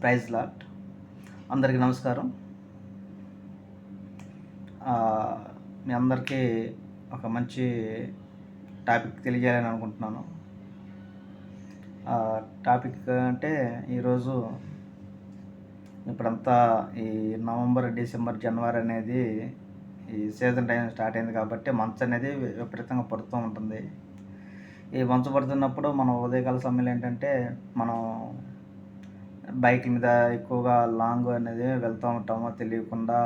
Praise lot. అందరికీ నమస్కారం. మీ అందరికీ ఒక మంచి టాపిక్ తెలియజేయాలని అనుకుంటున్నాను. ఆ, టాపిక్ అంటే ఈరోజు ఇప్పుడంతా ఈ నవంబర్ డిసెంబర్ జనవరి అనేది ఈ సీజన్ టైం స్టార్ట్ అయింది కాబట్టి మంచు అనేది విపరీతంగా పడుతూ ఉంటుంది. ఈ మంచు పడుతున్నప్పుడు మనం ఉదయకాల సమయంలో ఏంటంటే మనం బైక్ మీద ఎక్కువగా లాంగ్ అనేది వెళ్తూ ఉంటాము. తెలియకుండా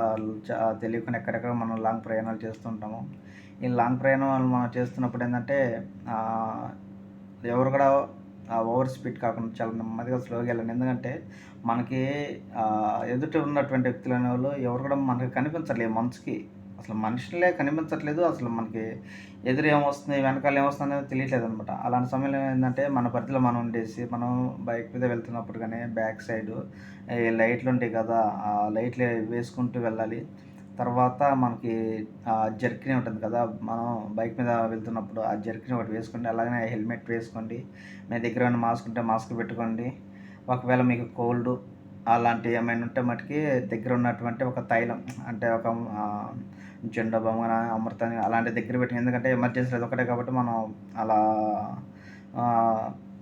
తెలియకుండా ఎక్కడెక్కడ మనం లాంగ్ ప్రయాణాలు చేస్తుంటాము ఈ లాంగ్ ప్రయాణాలు మనం చేస్తున్నప్పుడు ఏంటంటే ఎవరు కూడా ఓవర్ స్పీడ్ కాకుండా చాలా నెమ్మదిగా స్లోగా వెళ్ళండి. ఎందుకంటే మనకి ఎదుట ఉన్నటువంటి వ్యక్తులు అనేవాళ్ళు ఎవరు కూడా మనకి కనిపించలేదు మనసుకి అసలు మనుషులే కనిపించట్లేదు. అసలు మనకి ఎదురు ఏమొస్తుంది వెనకాల ఏమొస్తుంది అనేది తెలియట్లేదు అనమాట అలాంటి సమయంలో ఏంటంటే మన పరిధిలో మనం ఉండేసి మనం బైక్ మీద వెళ్తున్నప్పుడు కానీ బ్యాక్ సైడ్ లైట్లు ఉంటాయి కదా ఆ లైట్లు వేసుకుంటూ వెళ్ళాలి. తర్వాత మనకి ఆ జర్కిన్ ఉంటుంది కదా మనం బైక్ మీద వెళ్తున్నప్పుడు ఆ జర్కినీ ఒకటి వేసుకోండి. అలాగనే హెల్మెట్ వేసుకోండి. మీ దగ్గర ఉన్న మాస్క్ ఉంటే మాస్క్ పెట్టుకోండి. ఒకవేళ మీకు కోల్డ్ అలాంటివి ఏమైనా ఉంటే మటుకి దగ్గర ఉన్నటువంటి ఒక తైలం అంటే ఒక జెండా బొమ్మ అమృతాన్ని అలాంటి దగ్గర పెట్టి ఎందుకంటే ఎమర్జెన్సీ అది ఒకటే కాబట్టి మనం అలా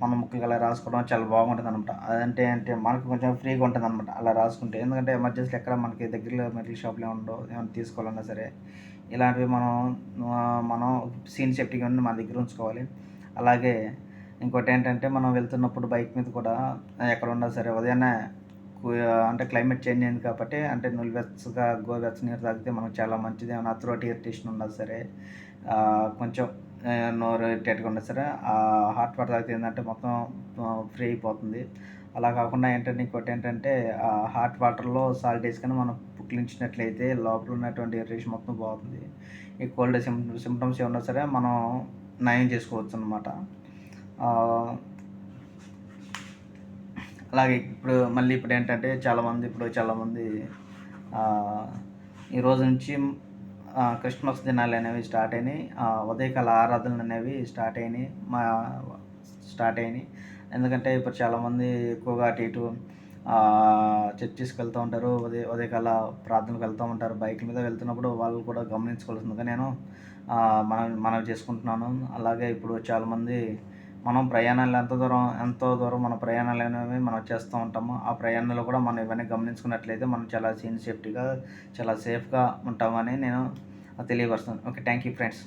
మన ముక్కలు అలా రాసుకోవడం చాలా బాగుంటుంది అనమాట అదంటే అంటే మనకు కొంచెం ఫ్రీగా ఉంటుంది అనమాట అలా రాసుకుంటే. ఎందుకంటే ఎమర్జెన్సీ ఎక్కడ మనకి దగ్గరలో మెడికల్ షాప్లో ఉండవు ఏమైనా తీసుకోవాలన్నా సరే ఇలాంటివి మనం మనం సీన్ సేఫ్టీగా ఉండి మన దగ్గర ఉంచుకోవాలి. అలాగే ఇంకోటి ఏంటంటే మనం వెళ్తున్నప్పుడు బైక్ మీద కూడా ఎక్కడ ఉన్నా సరే ఉదయాన్నే అంటే క్లైమేట్ చేంజ్ అయింది కాబట్టి అంటే నులివెచ్చగా గోవెచ్చ నీరు తాగితే మనకు చాలా మంచిది. ఏమైనా థ్రోట్ ఇరిటేషన్ ఉన్నా సరే కొంచెం నోరు ఇరిటేట్గా ఉన్నా సరే హాట్ వాటర్ తాగితే ఏంటంటే మొత్తం ఫ్రీ అయిపోతుంది. అలా కాకుండా ఏంటంటే ఇంకోటి ఏంటంటే ఆ హాట్ వాటర్లో సాల్ట్ వేసుకొని మనం పుక్కిలించినట్లయితే లోపల ఉన్నటువంటి ఇరిటేషన్ మొత్తం పోతుంది. ఈ కోల్డ్ సిమ్ సిమ్టమ్స్ ఏమన్నా సరే మనం నయం చేసుకోవచ్చు అనమాట అలాగే ఇప్పుడు మళ్ళీ ఇప్పుడు ఏంటంటే చాలామంది ఇప్పుడు చాలామంది ఈరోజు నుంచి క్రిస్మస్ దినాలు అనేవి స్టార్ట్ అయినాయి. ఉదయకాల ఆరాధనలు అనేవి స్టార్ట్ అయినాయి. మా స్టార్ట్ అయినాయి. ఎందుకంటే ఇప్పుడు చాలామంది ఎక్కువగా అటు ఇటు చర్చిస్కి వెళ్తూ ఉంటారు. ఉదయ ఉదయకాల ప్రార్థనకు వెళ్తూ ఉంటారు. బైక్ మీద వెళ్తున్నప్పుడు వాళ్ళు కూడా గమనించుకోవాల్సిందిగా నేను మనం మనం చేసుకుంటున్నాను. అలాగే ఇప్పుడు చాలామంది మనం ప్రయాణాలు ఎంత దూరం ఎంతో దూరం మన ప్రయాణాలు అనేవి మనం చేస్తూ ఉంటాము ఆ ప్రయాణాలు కూడా మనం ఇవన్నీ గమనించుకున్నట్లయితే మనం చాలా సీన్ సేఫ్టీగా చాలా సేఫ్గా ఉంటామని నేను తెలియపరుస్తాను ఓకే థ్యాంక్ యూ ఫ్రెండ్స్